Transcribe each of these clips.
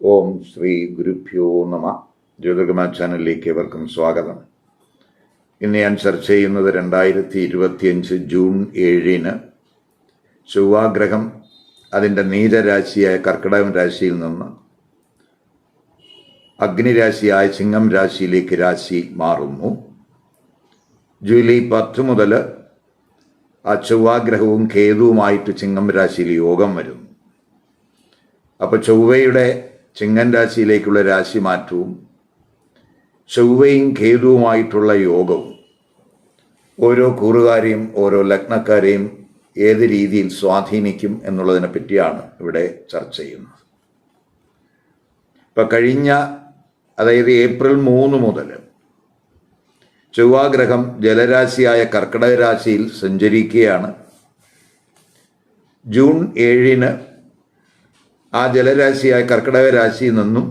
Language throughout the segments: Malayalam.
ഓം ശ്രീ ഗുരുഭ്യോ നമ. ജ്യോതിർഗമ ചാനലിലേക്ക് ഏവർക്കും സ്വാഗതം. ഇന്ന് ഞാൻ ചർച്ച ചെയ്യുന്നത് രണ്ടായിരത്തി ഇരുപത്തിയഞ്ച് ജൂൺ ഏഴിന് ചൊവ്വാഗ്രഹം അതിന്റെ നീരരാശിയായ കർക്കിടകം രാശിയിൽ നിന്ന് അഗ്നിരാശിയായ ചിങ്ങം രാശിയിലേക്ക് രാശി മാറുന്നു. ജൂലൈ പത്ത് മുതൽ ആ ചൊവ്വാഗ്രഹവും കേതുവുമായിട്ട് ചിങ്ങം രാശിയിൽ യോഗം വരുന്നു. അപ്പോൾ ചൊവ്വയുടെ ചിങ്ങൻ രാശിയിലേക്കുള്ള രാശി മാറ്റവും ചൊവ്വയും കേതുവുമായിട്ടുള്ള യോഗവും ഓരോ കൂറുകാരെയും ഓരോ ലഗ്നക്കാരെയും ഏത് രീതിയിൽ സ്വാധീനിക്കും എന്നുള്ളതിനെ പറ്റിയാണ് ഇവിടെ ചർച്ച ചെയ്യുന്നത്. ഇപ്പം കഴിഞ്ഞ അതായത് ഏപ്രിൽ മൂന്ന് മുതൽ ചൊവ്വാഗ്രഹം ജലരാശിയായ കർക്കിടക രാശിയിൽ സഞ്ചരിക്കുകയാണ്. ജൂൺ ഏഴിന് ആ ജലരാശിയായ കർക്കിടക രാശിയിൽ നിന്നും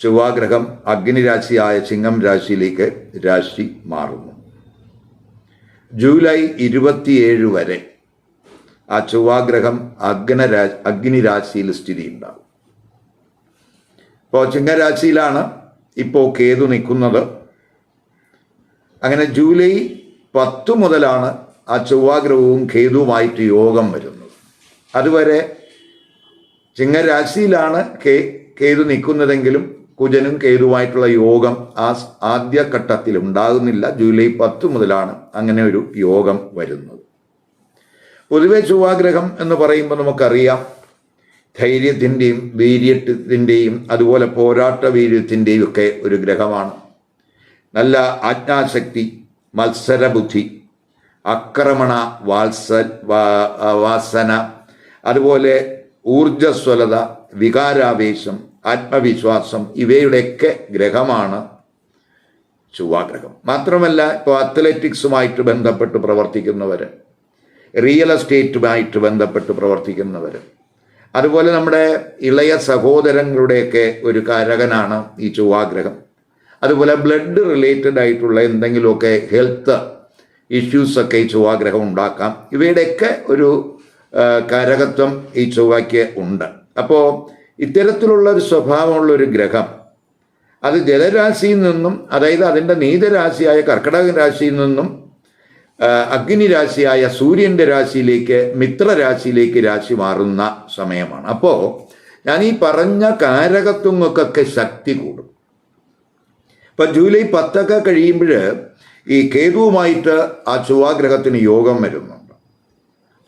ചൊവ്വാഗ്രഹം അഗ്നിരാശിയായ ചിങ്ങം രാശിയിലേക്ക് രാശി മാറുന്നു. ജൂലൈ ഇരുപത്തിയേഴ് വരെ ആ ചൊവ്വാഗ്രഹം അഗ്നരാ അഗ്നിരാശിയിൽ സ്ഥിതി ഉണ്ടാകും ഇപ്പോൾ ചിങ്ങരാശിയിലാണ് ഇപ്പോൾ കേതു നിൽക്കുന്നത്. അങ്ങനെ ജൂലൈ പത്ത് മുതലാണ് ആ ചൊവ്വാഗ്രഹവും കേതുവുമായിട്ട് യോഗം വരുന്നത്. അതുവരെ ചിങ്ങരാശിയിലാണ് കേ കേതു നിൽക്കുന്നതെങ്കിലും കുജനും കേതുവായിട്ടുള്ള യോഗം ആ ആദ്യഘട്ടത്തിൽ ഉണ്ടാകുന്നില്ല. ജൂലൈ പത്ത് മുതലാണ് അങ്ങനെ ഒരു യോഗം വരുന്നത്. പൊതുവെ ചൊവ്വാഗ്രഹം എന്ന് പറയുമ്പോൾ നമുക്കറിയാം. ധൈര്യത്തിന്റെയും വീര്യത്തിന്റെയും അതുപോലെ പോരാട്ട വീര്യത്തിന്റെയും ഒക്കെ ഒരു ഗ്രഹമാണ്. നല്ല ആജ്ഞാശക്തി മത്സരബുദ്ധി ആക്രമണ വാത്സ വാസന അതുപോലെ ഊർജസ്വലത വികാരാവേശം ആത്മവിശ്വാസം ഇവയുടെയൊക്കെ ഗ്രഹമാണ് ചൊവ്വാഗ്രഹം. മാത്രമല്ല ഇപ്പോൾ അത്ലറ്റിക്സുമായിട്ട് ബന്ധപ്പെട്ട് പ്രവർത്തിക്കുന്നവർ റിയൽ എസ്റ്റേറ്റുമായിട്ട് ബന്ധപ്പെട്ട് പ്രവർത്തിക്കുന്നവർ അതുപോലെ നമ്മുടെ ഇളയ സഹോദരങ്ങളുടെയൊക്കെ ഒരു കാരകനാണ് ഈ ചൊവ്വാഗ്രഹം. അതുപോലെ ബ്ലഡ് റിലേറ്റഡ് ആയിട്ടുള്ള എന്തെങ്കിലുമൊക്കെ ഹെൽത്ത് ഇഷ്യൂസൊക്കെ ഈ ചൊവ്വാഗ്രഹം ഉണ്ടാക്കാം. ഇവയുടെയൊക്കെ ഒരു കാരകത്വം ഈ ചൊവ്വയ്ക്ക് ഉണ്ട്. അപ്പോൾ ഇത്തരത്തിലുള്ള ഒരു സ്വഭാവമുള്ള ഒരു ഗ്രഹം അത് ജലരാശിയിൽ നിന്നും അതായത് അതിന്റെ നീതരാശിയായ കർക്കിടക രാശിയിൽ നിന്നും അഗ്നി രാശിയായ സൂര്യന്റെ രാശിയിലേക്ക് മിത്രരാശിയിലേക്ക് രാശി മാറുന്ന സമയമാണ്. അപ്പോൾ ഞാൻ ഈ പറഞ്ഞ കാരകത്വങ്ങൾക്കൊക്കെ ശക്തി കൂടും. ഇപ്പം ജൂലൈ പത്തൊക്കെ കഴിയുമ്പോൾ ഈ കേതുവുമായിട്ട് ആ ചൊവ്വാഗ്രഹത്തിന് യോഗം വരുന്നുണ്ട്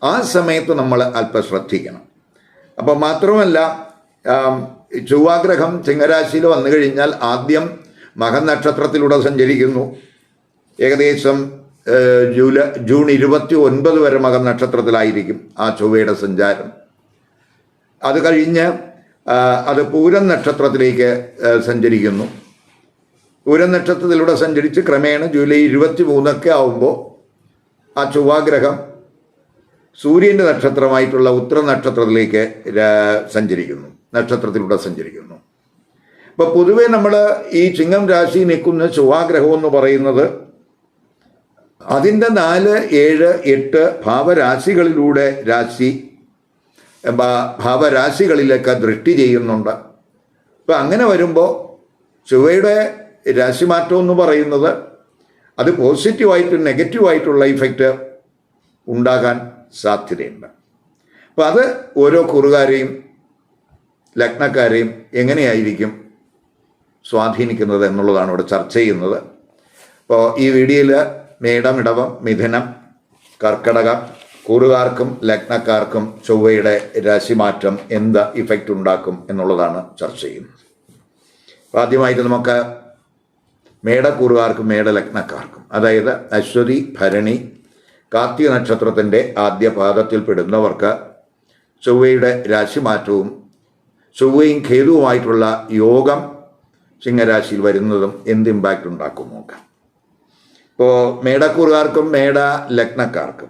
ആ സമയത്ത് നമ്മൾ അല്പം ശ്രദ്ധിക്കണം. അപ്പോൾ മാത്രമല്ല ചൊവ്വാഗ്രഹം ചിങ്ങരാശിയിൽ വന്നു കഴിഞ്ഞാൽ ആദ്യം മകനക്ഷത്രത്തിലൂടെ സഞ്ചരിക്കുന്നു. ഏകദേശം ജൂലൈ ജൂൺ ഇരുപത്തി ഒൻപത് വരെ മകനക്ഷത്രത്തിലായിരിക്കും ആ ചൊവ്വയുടെ സഞ്ചാരം. അത് കഴിഞ്ഞ് അത് പൂരം നക്ഷത്രത്തിലേക്ക് സഞ്ചരിക്കുന്നു. പൂരം നക്ഷത്രത്തിലൂടെ സഞ്ചരിച്ച് ക്രമേണ ജൂലൈ ഇരുപത്തി മൂന്നൊക്കെ ആവുമ്പോൾ ആ ചൊവ്വാഗ്രഹം സൂര്യന്റെ നക്ഷത്രമായിട്ടുള്ള ഉത്തര നക്ഷത്രത്തിലേക്ക് സഞ്ചരിക്കുന്നു. നക്ഷത്രത്തിലൂടെ സഞ്ചരിക്കുന്നു. അപ്പോൾ പൊതുവേ നമ്മൾ ഈ ചിങ്ങം രാശി നിൽക്കുന്ന ചൊവ്വാഗ്രഹം എന്ന് പറയുന്നത് അതിന്റെ നാല് ഏഴ് എട്ട് ഭാവരാശികളിലൂടെ രാശി ഭാവരാശികളിലൊക്കെ ദൃഷ്ടി ചെയ്യുന്നുണ്ട്. അപ്പം അങ്ങനെ വരുമ്പോൾ ചൊവ്വയുടെ രാശിമാറ്റം എന്ന് പറയുന്നത് അത് പോസിറ്റീവായിട്ടും നെഗറ്റീവായിട്ടുള്ള ഇഫക്റ്റ് ഉണ്ടാകാൻ സാധ്യതയുണ്ട്. അപ്പം അത് ഓരോ കുറുകാരെയും ലഗ്നക്കാരെയും എങ്ങനെയായിരിക്കും സ്വാധീനിക്കുന്നത് എന്നുള്ളതാണ് ഇവിടെ ചർച്ച ചെയ്യുന്നത്. അപ്പോൾ ഈ വീഡിയോയിൽ മേടം ഇടവം മിഥുനം കർക്കടകം കൂറുകാർക്കും ലഗ്നക്കാർക്കും ചൊവ്വയുടെ രാശിമാറ്റം എന്ത് ഇഫക്റ്റ് ഉണ്ടാക്കും എന്നുള്ളതാണ് ചർച്ച ചെയ്യുന്നത്. അപ്പോൾ ആദ്യമായിട്ട് നമുക്ക് മേടക്കൂറുകാർക്കും മേടലഗ്നക്കാർക്കും അതായത് അശ്വതി ഭരണി കാർത്തിക നക്ഷത്രത്തിന്റെ ആദ്യ പാദത്തിൽ പെടുന്നവർക്ക് ചൊവ്വയുടെ രാശിമാറ്റവും ചൊവ്വയും ഖേതുവുമായിട്ടുള്ള യോഗം സിംഹരാശിയിൽ വരുന്നതും എന്ത് ഇമ്പാക്റ്റ് ഉണ്ടാക്കും നോക്കാം. ഇപ്പോൾ മേടക്കൂറുകാർക്കും മേട ലഗ്നക്കാർക്കും.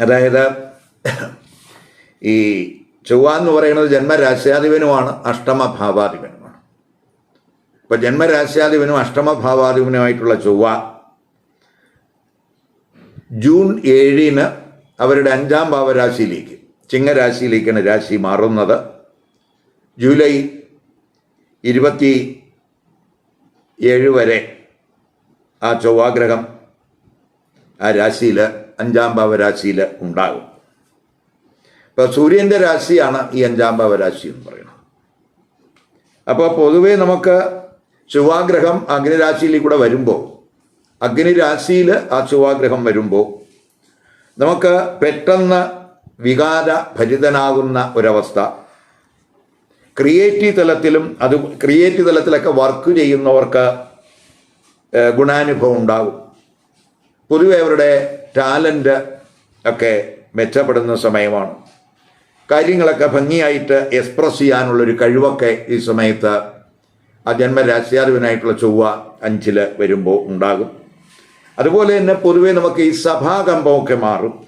അതായത് ഈ ചൊവ്വ എന്ന് പറയുന്നത് ജന്മരാശ്യാധിപനുമാണ് അഷ്ടമഭാവാധിപനുമാണ്. ഇപ്പോൾ ജന്മരാശ്യാധിപനും അഷ്ടമഭാവാധിപനുമായിട്ടുള്ള ചൊവ്വ ജൂൺ ഏഴിന് അവരുടെ അഞ്ചാം ഭാവരാശിയിലേക്ക് ചിങ്ങരാശിയിലേക്കാണ് രാശി മാറുന്നത്. ജൂലൈ ഇരുപത്തി ഏഴ് വരെ ആ ചൊവ്വാഗ്രഹം ആ രാശിയിൽ അഞ്ചാം ഭാവരാശിയിൽ ഉണ്ടാകും. ഇപ്പോൾ സൂര്യന്റെ രാശിയാണ് ഈ അഞ്ചാം ഭാവരാശി എന്ന് പറയുന്നത്. അപ്പോൾ പൊതുവേ നമുക്ക് ചൊവ്വാഗ്രഹം അഗ്നിരാശിയിൽ കൂടെ വരുമ്പോൾ അഗ്നിരാശിയിൽ ആ ചൊവ്വാഗ്രഹം വരുമ്പോൾ നമുക്ക് പെട്ടെന്ന് വികാര ഭരിതനാകുന്ന ഒരവസ്ഥ. ക്രിയേറ്റീവ് തലത്തിലും അത് ക്രിയേറ്റീവ് തലത്തിലൊക്കെ വർക്ക് ചെയ്യുന്നവർക്ക് ഗുണാനുഭവം ഉണ്ടാകും പൊതുവെ അവരുടെ ടാലന്റ് ഒക്കെ മെച്ചപ്പെടുന്ന സമയമാണ്. കാര്യങ്ങളൊക്കെ ഭംഗിയായിട്ട് എക്സ്പ്രസ് ചെയ്യാനുള്ളൊരു കഴിവൊക്കെ ഈ സമയത്ത് ആ ജന്മരാശ്യാധിപനായിട്ടുള്ള ചൊവ്വ അഞ്ചിൽ വരുമ്പോൾ ഉണ്ടാകും. അതുപോലെ തന്നെ പൊതുവെ നമുക്ക് ഈ സഭാകമ്പമൊക്കെ മാറും.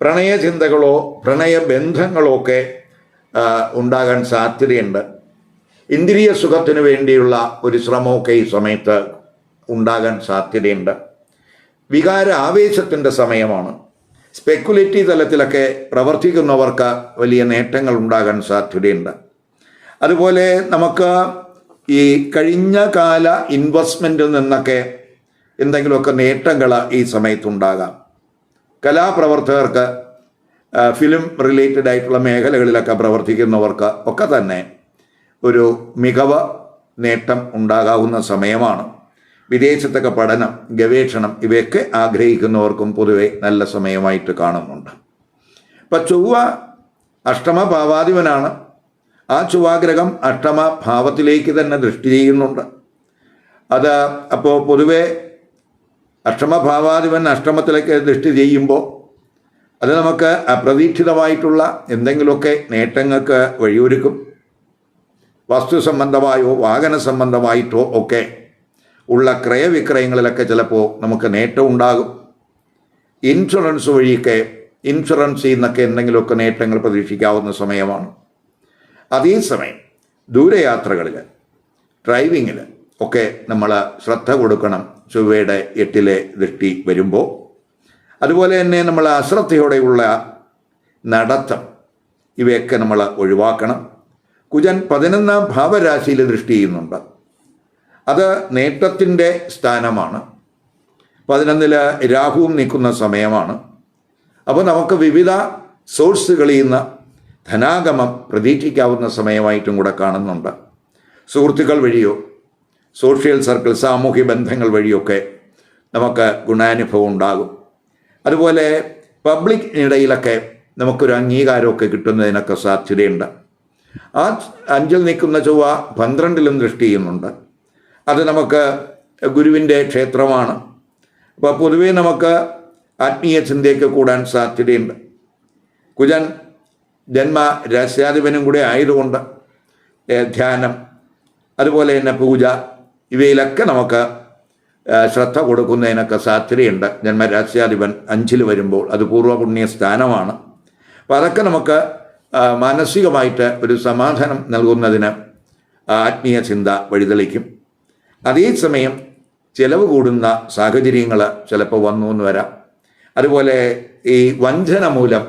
പ്രണയചിന്തകളോ പ്രണയബന്ധങ്ങളോ ഒക്കെ ഉണ്ടാകാൻ സാധ്യതയുണ്ട്. ഇന്ദ്രിയ സുഖത്തിന് വേണ്ടിയുള്ള ഒരു ശ്രമമൊക്കെ ഈ സമയത്ത് ഉണ്ടാകാൻ സാധ്യതയുണ്ട്. വികാര ആവേശത്തിന്റെ സമയമാണ്. സ്പെക്കുലേറ്റീവ് തലത്തിലൊക്കെ പ്രവർത്തിക്കുന്നവർക്ക് വലിയ നേട്ടങ്ങൾ ഉണ്ടാകാൻ സാധ്യതയുണ്ട്. അതുപോലെ നമുക്ക് ഈ കഴിഞ്ഞ കാല ഇൻവെസ്റ്റ്മെന്റിൽ നിന്നൊക്കെ എന്തെങ്കിലുമൊക്കെ നേട്ടങ്ങൾ ഈ സമയത്തുണ്ടാകാം. കലാപ്രവർത്തകർക്ക് ഫിലിം റിലേറ്റഡ് ആയിട്ടുള്ള മേഖലകളിലൊക്കെ പ്രവർത്തിക്കുന്നവർക്ക് ഒക്കെ തന്നെ ഒരു മികവ നേട്ടം ഉണ്ടാകാവുന്ന സമയമാണ്. വിദേശത്തൊക്കെ പഠനം ഗവേഷണം ഇവയൊക്കെ ആഗ്രഹിക്കുന്നവർക്കും പൊതുവെ നല്ല സമയമായിട്ട് കാണുന്നുണ്ട്. ഇപ്പം ചൊവ്വ അഷ്ടമ ഭാവാധിപനാണ്. ആ ചൊവ്വാഗ്രഹം അഷ്ടമ ഭാവത്തിലേക്ക് തന്നെ ദൃഷ്ടി ചെയ്യുന്നുണ്ട്. അത് അപ്പോൾ പൊതുവെ അഷ്ടമഭാവാധിപൻ അഷ്ടമത്തിലേക്ക് ദൃഷ്ടി ചെയ്യുമ്പോൾ അത് നമുക്ക് അപ്രതീക്ഷിതമായിട്ടുള്ള എന്തെങ്കിലുമൊക്കെ നേട്ടങ്ങൾക്ക് വഴിയൊരുക്കും. വസ്തു സംബന്ധമായോ വാഹന സംബന്ധമായിട്ടോ ഒക്കെ ഉള്ള ക്രയവിക്രയങ്ങളിലൊക്കെ ചിലപ്പോൾ നമുക്ക് നേട്ടം ഉണ്ടാകും. ഇൻഷുറൻസ് വഴിയൊക്കെ ഇൻഷുറൻസിൽ നിന്നൊക്കെ എന്തെങ്കിലുമൊക്കെ നേട്ടങ്ങൾ പ്രതീക്ഷിക്കാവുന്ന സമയമാണ്. അതേസമയം ദൂരയാത്രകളിൽ ഡ്രൈവിങ്ങിൽ ഒക്കെ നമ്മൾ ശ്രദ്ധ കൊടുക്കണം ചൊവ്വയുടെ എട്ടിലെ ദൃഷ്ടി വരുമ്പോൾ അതുപോലെ തന്നെ നമ്മൾ അശ്രദ്ധയോടെയുള്ള നടത്തം ഇവയൊക്കെ നമ്മൾ ഒഴിവാക്കണം. കുജൻ പതിനൊന്നാം ഭാവരാശിയിൽ ദൃഷ്ടി ചെയ്യുന്നുണ്ട്. അത് നേട്ടത്തിന്റെ സ്ഥാനമാണ്. പതിനൊന്നിൽ രാഹുവും നിൽക്കുന്ന സമയമാണ്. അപ്പോൾ നമുക്ക് വിവിധ സോഴ്സുകളിൽ നിന്ന് ധനാഗമം പ്രതീക്ഷിക്കാവുന്ന സമയമായിട്ടും കൂടെ കാണുന്നുണ്ട്. സുഹൃത്തുക്കൾ വഴിയോ സോഷ്യൽ സർക്കിൾ സാമൂഹ്യ ബന്ധങ്ങൾ വഴിയൊക്കെ നമുക്ക് ഗുണാനുഭവം ഉണ്ടാകും. അതുപോലെ പബ്ലിക്കിനിടയിലൊക്കെ നമുക്കൊരു അംഗീകാരമൊക്കെ കിട്ടുന്നതിനൊക്കെ സാധ്യതയുണ്ട്. ആ അഞ്ചിൽ നിൽക്കുന്ന ചൊവ്വ പന്ത്രണ്ടിലും ദൃഷ്ടി ചെയ്യുന്നുണ്ട്. അത് നമുക്ക് ഗുരുവിന്റെ ക്ഷേത്രമാണ്. അപ്പോൾ പൊതുവേ നമുക്ക് ആത്മീയ ചിന്തയൊക്കെ കൂടാൻ സാധ്യതയുണ്ട്. കുജൻ ജന്മ രഹസ്യാധിപനും കൂടെ ആയതുകൊണ്ട് ധ്യാനം അതുപോലെ തന്നെ പൂജ ഇവയിലൊക്കെ നമുക്ക് ശ്രദ്ധ കൊടുക്കുന്നതിനൊക്കെ സാധ്യതയുണ്ട്. ജന്മരാശ്യാധിപൻ അഞ്ചിൽ വരുമ്പോൾ അത് പൂർവപുണ്യ സ്ഥാനമാണ്. അപ്പം അതൊക്കെ നമുക്ക് മാനസികമായിട്ട് ഒരു സമാധാനം നൽകുന്നതിന് ആത്മീയ ചിന്ത വഴിതെളിക്കും. അതേസമയം ചിലവ് കൂടുന്ന സാഹചര്യങ്ങൾ ചിലപ്പോൾ വന്നു എന്ന് വരാം. അതുപോലെ ഈ വഞ്ചന മൂലം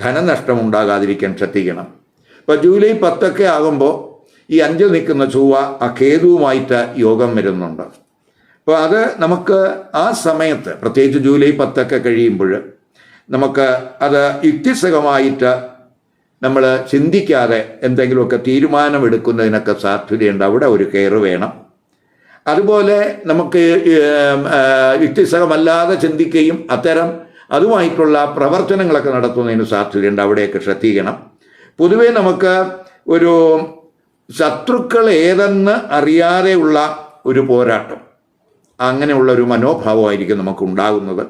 ധനനഷ്ടം ഉണ്ടാകാതിരിക്കാൻ ശ്രദ്ധിക്കണം. ഇപ്പോൾ ജൂലൈ പത്തൊക്കെ ആകുമ്പോൾ ഈ അഞ്ച് നിൽക്കുന്ന ചൊവ്വ ആ കേതുവുമായിട്ട് യോഗം വരുന്നുണ്ട്. അപ്പോൾ അത് നമുക്ക് ആ സമയത്ത് പ്രത്യേകിച്ച് ജൂലൈ പത്തൊക്കെ കഴിയുമ്പോൾ നമുക്ക് അത് യുക്തിസഹമായിട്ട് നമ്മൾ ചിന്തിക്കാതെ എന്തെങ്കിലുമൊക്കെ തീരുമാനമെടുക്കുന്നതിനൊക്കെ സാധ്യതയുണ്ട്. അവിടെ ഒരു കെയർ വേണം. അതുപോലെ നമുക്ക് യുക്തിസഹമല്ലാതെ ചിന്തിക്കുകയും അത്തരം അതുമായിട്ടുള്ള പ്രവർത്തനങ്ങളൊക്കെ നടത്തുന്നതിന് സാധ്യതയുണ്ട്. അവിടെയൊക്കെ ശ്രദ്ധിക്കണം. പൊതുവേ നമുക്ക് ഒരു ശത്രുക്കൾ ഏതെന്ന് അറിയാതെയുള്ള ഒരു പോരാട്ടം. അങ്ങനെയുള്ള ഒരു മനോഭാവമായിരിക്കും നമുക്ക് ഉണ്ടാകുന്നത്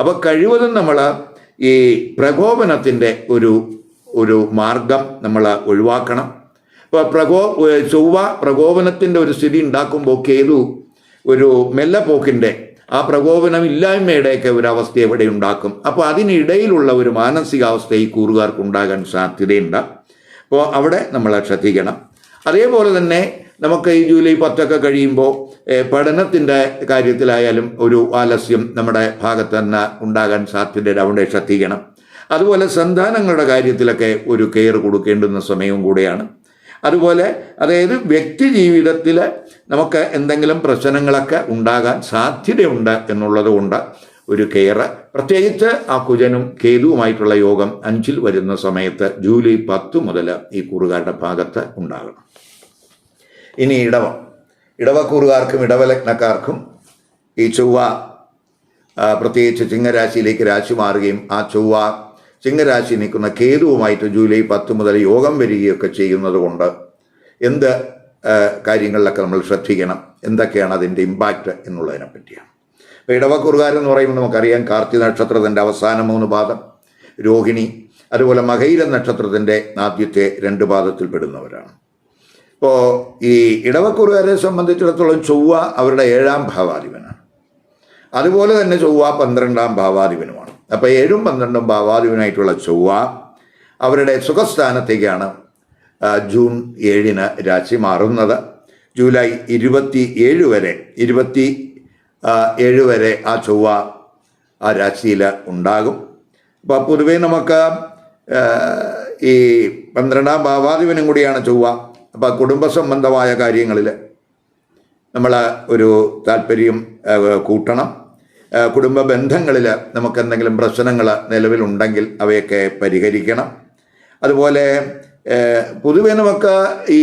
അപ്പോൾ കഴിവതും നമ്മൾ ഈ പ്രകോപനത്തിന്റെ ഒരു ഒരു മാർഗം നമ്മൾ ഒഴിവാക്കണം. ഇപ്പോൾ പ്രകോ ചൊവ്വ പ്രകോപനത്തിന്റെ ഒരു സ്ഥിതി ഉണ്ടാക്കുമ്പോൾ കേതു ഒരു മെല്ലപ്പോക്കിന്റെ ആ പ്രകോപനം ഇല്ലായ്മയുടെയൊക്കെ ഒരു അവസ്ഥ എവിടെ ഉണ്ടാക്കും? അപ്പോൾ അതിനിടയിലുള്ള ഒരു മാനസികാവസ്ഥ ഈ കൂറുകാർക്ക് ഉണ്ടാകാൻ സാധ്യതയുണ്ട്. അപ്പോൾ അവിടെ നമ്മൾ ശ്രദ്ധിക്കണം. അതേപോലെ തന്നെ നമുക്ക് ഈ ജൂലൈ പത്തൊക്കെ കഴിയുമ്പോൾ പഠനത്തിന്റെ കാര്യത്തിലായാലും ഒരു ആലസ്യം നമ്മുടെ ഭാഗത്ത് തന്നെ ഉണ്ടാകാൻ സാധ്യതയുടെ അവിടെ ശ്രദ്ധിക്കണം. അതുപോലെ സന്താനങ്ങളുടെ കാര്യത്തിലൊക്കെ ഒരു കെയർ കൊടുക്കേണ്ടുന്ന സമയവും കൂടെയാണ്. അതുപോലെ അതായത് വ്യക്തി ജീവിതത്തിൽ നമുക്ക് എന്തെങ്കിലും പ്രശ്നങ്ങളൊക്കെ ഉണ്ടാകാൻ സാധ്യതയുണ്ട് എന്നുള്ളത് കൊണ്ട് ഒരു കെയർ പ്രത്യേകിച്ച് ആ കുജനും കേതുവുമായിട്ടുള്ള യോഗം അഞ്ചിൽ വരുന്ന സമയത്ത് ജൂലൈ പത്ത് മുതൽ ഈ കൂറുകാരുടെ ഭാഗത്ത് ഉണ്ടാകണം. ഇനി ഇടവം. ഇടവക്കൂറുകാർക്കും ഇടവലഗ്നക്കാർക്കും ഈ ചൊവ്വ പ്രത്യേകിച്ച് ചിങ്ങരാശിയിലേക്ക് രാശി മാറുകയും ആ ചൊവ്വ ചിങ്ങരാശി നിൽക്കുന്ന കേതുവുമായിട്ട് ജൂലൈ പത്ത് മുതൽ യോഗം വരികയൊക്കെ ചെയ്യുന്നത് കൊണ്ട് എന്ത് കാര്യങ്ങളിലൊക്കെ നമ്മൾ ശ്രദ്ധിക്കണം. എന്തൊക്കെയാണ് അതിന്റെ ഇമ്പാക്റ്റ് എന്നുള്ളതിനെ പറ്റിയാണ്. ഇപ്പോൾ ഇടവക്കുറുകാരെന്ന് പറയുമ്പോൾ നമുക്കറിയാം കാർത്തി നക്ഷത്രത്തിന്റെ അവസാന മൂന്ന് പാദം രോഹിണി അതുപോലെ മകയിര നക്ഷത്രത്തിന്റെ ആദ്യത്തെ രണ്ട് പാദത്തിൽ പെടുന്നവരാണ്. ഇപ്പോൾ ഈ ഇടവക്കുറുകാരെ സംബന്ധിച്ചിടത്തോളം ചൊവ്വ അവരുടെ ഏഴാം ഭാവാധിപനാണ്. അതുപോലെ തന്നെ ചൊവ്വ പന്ത്രണ്ടാം ഭാവാധിപനുമാണ്. അപ്പോൾ ഏഴും പന്ത്രണ്ടും ഭാവാധിപനായിട്ടുള്ള ചൊവ്വ അവരുടെ സുഖസ്ഥാനത്തേക്കാണ് ജൂൺ ഏഴിന് രാശി മാറുന്നത്. ജൂലൈ ഇരുപത്തി ഏഴ് വരെ ഇരുപത്തി ഏഴ് വരെ ആ ചൊവ്വ ആ രാശിയിൽ ഉണ്ടാകും. അപ്പോൾ പൊതുവേ നമുക്ക് ഈ പന്ത്രണ്ടാം ഭാവാധിപനും കൂടിയാണ് ചൊവ്വ. അപ്പോൾ കുടുംബ സംബന്ധമായ കാര്യങ്ങളിൽ നമ്മൾ ഒരു താല്പര്യം കൂട്ടണം. കുടുംബ ബന്ധങ്ങളിൽ നമുക്ക് എന്തെങ്കിലും പ്രശ്നങ്ങൾ നിലവിലുണ്ടെങ്കിൽ അവയൊക്കെ പരിഹരിക്കണം. അതുപോലെ പൊതുവെ നമുക്ക് ഈ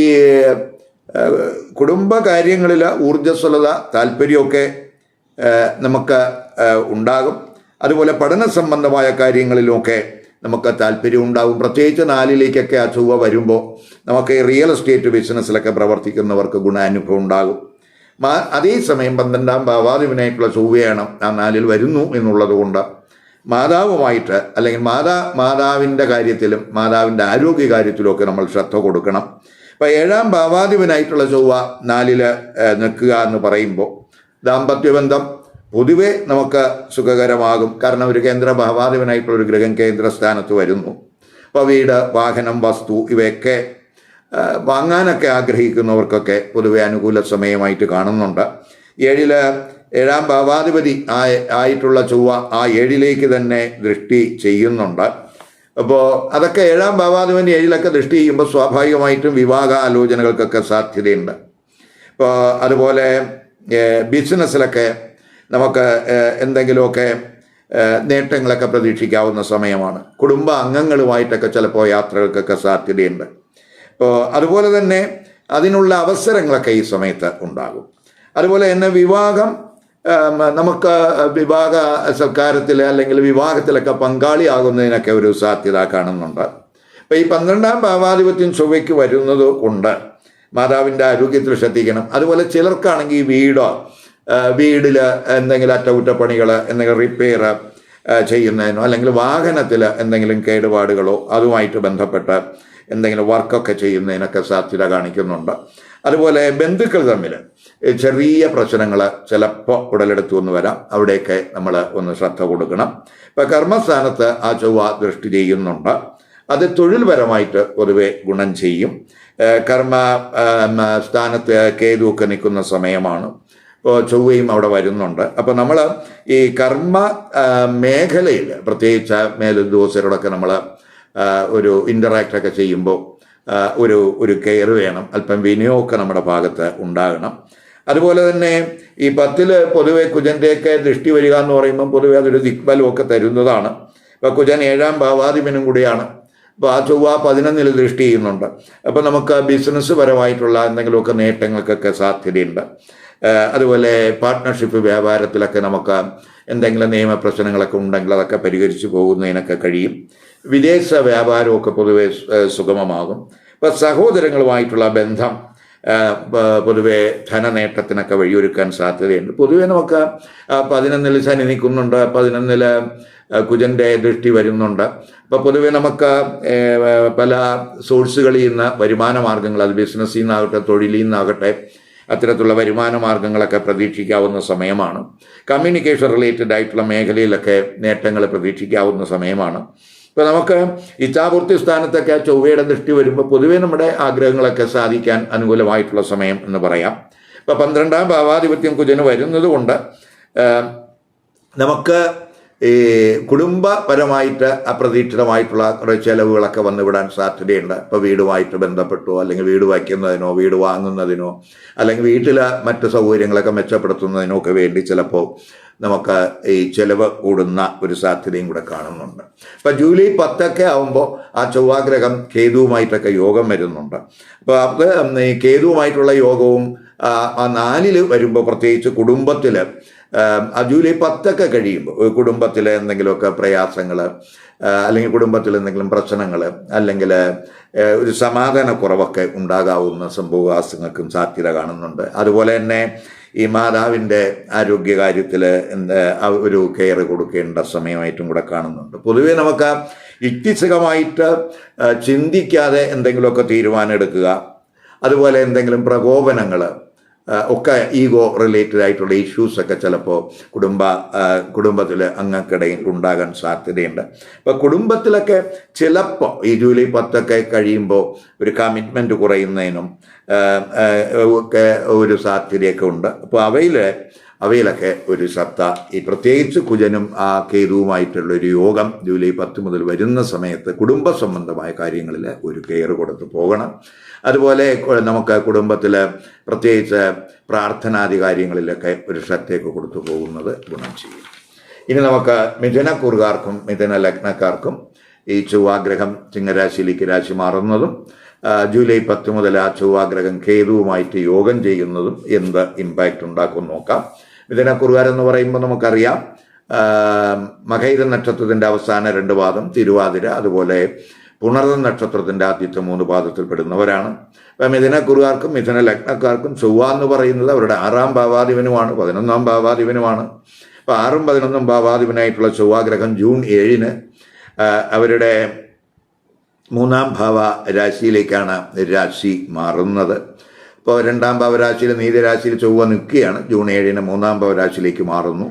കുടുംബ കാര്യങ്ങളിൽ ഊർജസ്വലത താല്പര്യമൊക്കെ നമുക്ക് ഉണ്ടാകും. അതുപോലെ പഠന സംബന്ധമായ കാര്യങ്ങളിലുമൊക്കെ നമുക്ക് താല്പര്യം ഉണ്ടാകും. പ്രത്യേകിച്ച് നാലിലേക്കൊക്കെ ആ ചൊവ്വ വരുമ്പോൾ നമുക്ക് റിയൽ എസ്റ്റേറ്റ് ബിസിനസ്സിലൊക്കെ പ്രവർത്തിക്കുന്നവർക്ക് ഗുണാനുഭവം ഉണ്ടാകും. അതേസമയം പന്ത്രണ്ടാം ഭാവാധിപനായിട്ടുള്ള ചൊവ്വയാണ് ആ നാലിൽ വരുന്നു എന്നുള്ളത് കൊണ്ട് മാതാവുമായിട്ട് അല്ലെങ്കിൽ മാതാ മാതാവിന്റെ കാര്യത്തിലും മാതാവിന്റെ ആരോഗ്യ കാര്യത്തിലുമൊക്കെ നമ്മൾ ശ്രദ്ധ കൊടുക്കണം. അപ്പോൾ ഏഴാം ഭാവാധിപനായിട്ടുള്ള ചൊവ്വ നാലിൽ നിൽക്കുക എന്ന് പറയുമ്പോൾ ദാമ്പത്യബന്ധം പൊതുവെ നമുക്ക് സുഖകരമാകും. കാരണം ഒരു കേന്ദ്ര ഭാവാധിപനായിട്ടുള്ള ഒരു ഗ്രഹം കേന്ദ്രസ്ഥാനത്ത് വരുന്നു. അപ്പോൾ വീട് വാഹനം വസ്തു ഇവയൊക്കെ വാങ്ങാനൊക്കെ ആഗ്രഹിക്കുന്നവർക്കൊക്കെ പൊതുവെ അനുകൂല സമയമായിട്ട് കാണുന്നുണ്ട്. ഏഴിൽ ഏഴാം ഭാവാധിപതി ആയ ആയിട്ടുള്ള ചൊവ്വ ആ ഏഴിലേക്ക് തന്നെ ദൃഷ്ടി ചെയ്യുന്നുണ്ട്. അപ്പോൾ അതൊക്കെ ഏഴാം ഭാവാധിപതി ഏഴിലൊക്കെ ദൃഷ്ടി ചെയ്യുമ്പോൾ സ്വാഭാവികമായിട്ടും വിവാഹ ആലോചനകൾക്കൊക്കെ സാധ്യതയുണ്ട്. ഇപ്പോൾ അതുപോലെ ബിസിനസ്സിലൊക്കെ നമുക്ക് എന്തെങ്കിലുമൊക്കെ നേട്ടങ്ങളൊക്കെ പ്രതീക്ഷിക്കാവുന്ന സമയമാണ്. കുടുംബ അംഗങ്ങളുമായിട്ടൊക്കെ ചിലപ്പോൾ യാത്രകൾക്കൊക്കെ സാധ്യതയുണ്ട്. ഇപ്പോൾ അതുപോലെ തന്നെ അതിനുള്ള അവസരങ്ങളൊക്കെ ഈ സമയത്ത് ഉണ്ടാകും. അതുപോലെ തന്നെ വിവാഹം നമുക്ക് വിവാഹ സൽക്കാരത്തിൽ അല്ലെങ്കിൽ വിവാഹത്തിലൊക്കെ പങ്കാളിയാകുന്നതിനൊക്കെ ഒരു സാധ്യത കാണുന്നുണ്ട്. അപ്പോൾ ഈ പന്ത്രണ്ടാം ഭാവാധിപത്യം ചൊവ്വയ്ക്ക് വരുന്നത് കൊണ്ട് മാതാവിന്റെ ആരോഗ്യത്തിൽ ശ്രദ്ധിക്കണം. അതുപോലെ ചിലർക്കാണെങ്കിൽ വീടോ വീടിൽ എന്തെങ്കിലും അറ്റകുറ്റപ്പണികൾ എന്തെങ്കിലും റിപ്പയർ ചെയ്യുന്നതിനോ അല്ലെങ്കിൽ വാഹനത്തിൽ എന്തെങ്കിലും കേടുപാടുകളോ അതുമായിട്ട് ബന്ധപ്പെട്ട് എന്തെങ്കിലും വർക്കൊക്കെ ചെയ്യുന്നതിനൊക്കെ സാധ്യത കാണിക്കുന്നുണ്ട്. അതുപോലെ ബന്ധുക്കൾ തമ്മിൽ ചെറിയ പ്രശ്നങ്ങൾ ചിലപ്പോൾ ഉടലെടുത്തു എന്ന് വരാം. അവിടെയൊക്കെ നമ്മൾ ഒന്ന് ശ്രദ്ധ കൊടുക്കണം. ഇപ്പം കർമ്മസ്ഥാനത്ത് ആ ചൊവ്വ ദൃഷ്ടി ചെയ്യുന്നുണ്ട്. അത് തൊഴിൽപരമായിട്ട് പൊതുവെ ഗുണം ചെയ്യും. കർമ്മ സ്ഥാനത്ത് കേതുവൊക്കെ നിൽക്കുന്ന സമയമാണ്. ചൊവ്വയും അവിടെ വരുന്നുണ്ട്. അപ്പോൾ നമ്മൾ ഈ കർമ്മ മേഖലയിൽ പ്രത്യേകിച്ച് മേലുദ്യോഗസ്ഥരോടൊക്കെ നമ്മൾ ഒരു ഇന്ററാക്റ്റ് ഒക്കെ ചെയ്യുമ്പോൾ ഒരു ഒരു കെയർ വേണം. അല്പം വിനിയോഗമൊക്കെ നമ്മുടെ ഭാഗത്ത് ഉണ്ടാകണം. അതുപോലെ തന്നെ ഈ പത്തിൽ പൊതുവെ കുജന്റെയൊക്കെ ദൃഷ്ടി വരിക എന്ന് പറയുമ്പം പൊതുവെ അതൊരു ദിക്ബലമൊക്കെ തരുന്നതാണ്. ഇപ്പോൾ കുജൻ ഏഴാം ഭാവാധിപനും കൂടിയാണ്. അപ്പോൾ ആ ചൊവ്വ പതിനൊന്നിൽ ദൃഷ്ടി ചെയ്യുന്നുണ്ട്. അപ്പോൾ നമുക്ക് ബിസിനസ് പരമായിട്ടുള്ള എന്തെങ്കിലുമൊക്കെ നേട്ടങ്ങൾക്കൊക്കെ സാധ്യതയുണ്ട്. അതുപോലെ പാർട്ട്ണർഷിപ്പ് വ്യാപാരത്തിലൊക്കെ നമുക്ക് എന്തെങ്കിലും നിയമ പ്രശ്നങ്ങളൊക്കെ ഉണ്ടെങ്കിൽ അതൊക്കെ പരിഹരിച്ചു പോകുന്നതിനൊക്കെ കഴിയും. വിദേശ വ്യാപാരമൊക്കെ പൊതുവെ സുഗമമാകും. ഇപ്പം സഹോദരങ്ങളുമായിട്ടുള്ള ബന്ധം പൊതുവെ ധനനേട്ടത്തിനൊക്കെ വഴിയൊരുക്കാൻ സാധ്യതയുണ്ട്. പൊതുവെ നമുക്ക് പതിനൊന്നിൽ ശനി നിൽക്കുന്നുണ്ട്. പതിനൊന്നിൽ കുജന്റെ ദൃഷ്ടി വരുന്നുണ്ട്. അപ്പോൾ പൊതുവെ നമുക്ക് പല സോഴ്സുകളിൽ നിന്ന് വരുമാന മാർഗങ്ങൾ അത് ബിസിനസ്സിൽ നിന്നാകട്ടെ തൊഴിലിൽ നിന്നാകട്ടെ അത്തരത്തിലുള്ള വരുമാന മാർഗങ്ങളൊക്കെ പ്രതീക്ഷിക്കാവുന്ന സമയമാണ്. കമ്മ്യൂണിക്കേഷൻ റിലേറ്റഡ് ആയിട്ടുള്ള മേഖലയിലൊക്കെ നേട്ടങ്ങൾ പ്രതീക്ഷിക്കാവുന്ന സമയമാണ്. ഇപ്പോൾ നമുക്ക് ഇച്ഛാപൂർത്തി സ്ഥാനത്തൊക്കെ ചൊവ്വയുടെ ദൃഷ്ടി വരുമ്പോൾ പൊതുവേ നമ്മുടെ ആഗ്രഹങ്ങളൊക്കെ സാധിക്കാൻ അനുകൂലമായിട്ടുള്ള സമയം എന്ന് പറയാം. ഇപ്പോൾ പന്ത്രണ്ടാം ഭാവാധിപത്യം കുജന് വരുന്നത് കൊണ്ട് നമുക്ക് ഈ കുടുംബപരമായിട്ട് അപ്രതീക്ഷിതമായിട്ടുള്ള കുറേ ചെലവുകളൊക്കെ വന്നുവിടാൻ സാധ്യതയുണ്ട്. ഇപ്പോൾ വീടുമായിട്ട് ബന്ധപ്പെട്ടോ അല്ലെങ്കിൽ വീട് വയ്ക്കുന്നതിനോ വീട് വാങ്ങുന്നതിനോ അല്ലെങ്കിൽ വീട്ടിലെ മറ്റ് സൗകര്യങ്ങളൊക്കെ മെച്ചപ്പെടുത്തുന്നതിനോ ഒക്കെ വേണ്ടി ചിലപ്പോൾ നമുക്ക് ഈ ചെലവ് കൂടുന്ന ഒരു സാധ്യതയും കൂടെ കാണുന്നുണ്ട്. ഇപ്പം ജൂലൈ പത്തൊക്കെ ആകുമ്പോൾ ആ ചൊവ്വാഗ്രഹം കേതുവുമായിട്ടൊക്കെ യോഗം വരുന്നുണ്ട്. അപ്പോൾ അത് കേതുവുമായിട്ടുള്ള യോഗവും ആ, നാലിൽ വരുമ്പോൾ പ്രത്യേകിച്ച് കുടുംബത്തിൽ ആ ജൂലൈ പത്തൊക്കെ കഴിയുമ്പോൾ കുടുംബത്തിലെ എന്തെങ്കിലുമൊക്കെ പ്രയാസങ്ങൾ അല്ലെങ്കിൽ കുടുംബത്തിൽ എന്തെങ്കിലും പ്രശ്നങ്ങൾ അല്ലെങ്കിൽ ഒരു സമാധാനക്കുറവൊക്കെ ഉണ്ടാകാവുന്ന സംഭവവാസങ്ങൾക്കും സാധ്യത കാണുന്നുണ്ട്. അതുപോലെ തന്നെ ഈ മാതാവിന്റെ ആരോഗ്യകാര്യത്തിൽ ഒരു കെയർ കൊടുക്കേണ്ട സമയമായിട്ടും കൂടെ കാണുന്നുണ്ട്. പൊതുവെ നമുക്ക് യുക്തിസുഖമായിട്ട് ചിന്തിക്കാതെ എന്തെങ്കിലുമൊക്കെ തീരുമാനം എടുക്കുക അതുപോലെ എന്തെങ്കിലും പ്രകോപനങ്ങൾ ഒക്കെ ഈഗോ റിലേറ്റഡ് ആയിട്ടുള്ള ഇഷ്യൂസ് ഒക്കെ ചിലപ്പോൾ കുടുംബ കുടുംബത്തിൽ അങ്ങക്കിടയിൽ ഉണ്ടാകാൻ സാധ്യതയുണ്ട്. അപ്പോൾ കുടുംബത്തിലൊക്കെ ചിലപ്പോൾ ഈ ജൂലൈ പത്തൊക്കെ കഴിയുമ്പോൾ ഒരു കമ്മിറ്റ്മെന്റ് കുറയുന്നതിനും ഒക്കെ ഒരു സാധ്യതയൊക്കെ ഉണ്ട്. അപ്പോൾ അവയിൽ അവയിലൊക്കെ ഒരു ശ്രദ്ധ ഈ പ്രത്യേകിച്ച് കുജനും ആ കേതുവുമായിട്ടുള്ള ഒരു യോഗം ജൂലൈ പത്ത് മുതൽ വരുന്ന സമയത്ത് കുടുംബ സംബന്ധമായ കാര്യങ്ങളിൽ ഒരു കെയർ കൊടുത്ത് പോകണം. അതുപോലെ നമുക്ക് കുടുംബത്തിൽ പ്രത്യേകിച്ച് പ്രാർത്ഥനാദി കാര്യങ്ങളിലൊക്കെ ഒരു ശ്രദ്ധയൊക്കെ കൊടുത്തു പോകുന്നത് ഗുണം ചെയ്യും. ഇനി നമുക്ക് മിഥുനക്കൂറുകാർക്കും മിഥുന ലഗ്നക്കാർക്കും ഈ ചൊവ്വാഗ്രഹം ചിങ്ങരാശിയിലേക്ക് രാശി മാറുന്നതും ജൂലൈ പത്ത് മുതൽ ആ ചൊവ്വാഗ്രഹം കേതുവുമായിട്ട് യോഗം ചെയ്യുന്നതും എന്ത് ഇമ്പാക്റ്റ് ഉണ്ടാക്കും നോക്കാം. മിഥുനക്കുറുകാരെന്ന് പറയുമ്പോൾ നമുക്കറിയാം. മകൈര നക്ഷത്രത്തിന്റെ അവസാന രണ്ട് പാദം തിരുവാതിര അതുപോലെ പുണർന്ന നക്ഷത്രത്തിന്റെ ആദ്യത്തെ മൂന്ന് പാദത്തിൽ പെടുന്നവരാണ്. അപ്പം മിഥുന കുറുകാർക്കും മിഥുന ലഗ്നക്കാർക്കും ചൊവ്വ എന്ന് പറയുന്നത് അവരുടെ ആറാം ഭാവാധിപനുമാണ് പതിനൊന്നാം ഭാവാധിപനുമാണ്. അപ്പം ആറും പതിനൊന്നും ഭാവാധിപനായിട്ടുള്ള ചൊവ്വാഗ്രഹം ജൂൺ ഏഴിന് അവരുടെ മൂന്നാം ഭാവ രാശിയിലേക്കാണ് രാശി മാറുന്നത്. ഇപ്പോൾ രണ്ടാം ഭാവരാശിയിൽ നീതിരാശിയിൽ ചൊവ്വ നിൽക്കുകയാണ്. ജൂൺ ഏഴിന് മൂന്നാം ഭാവരാശിയിലേക്ക് മാറുന്നു.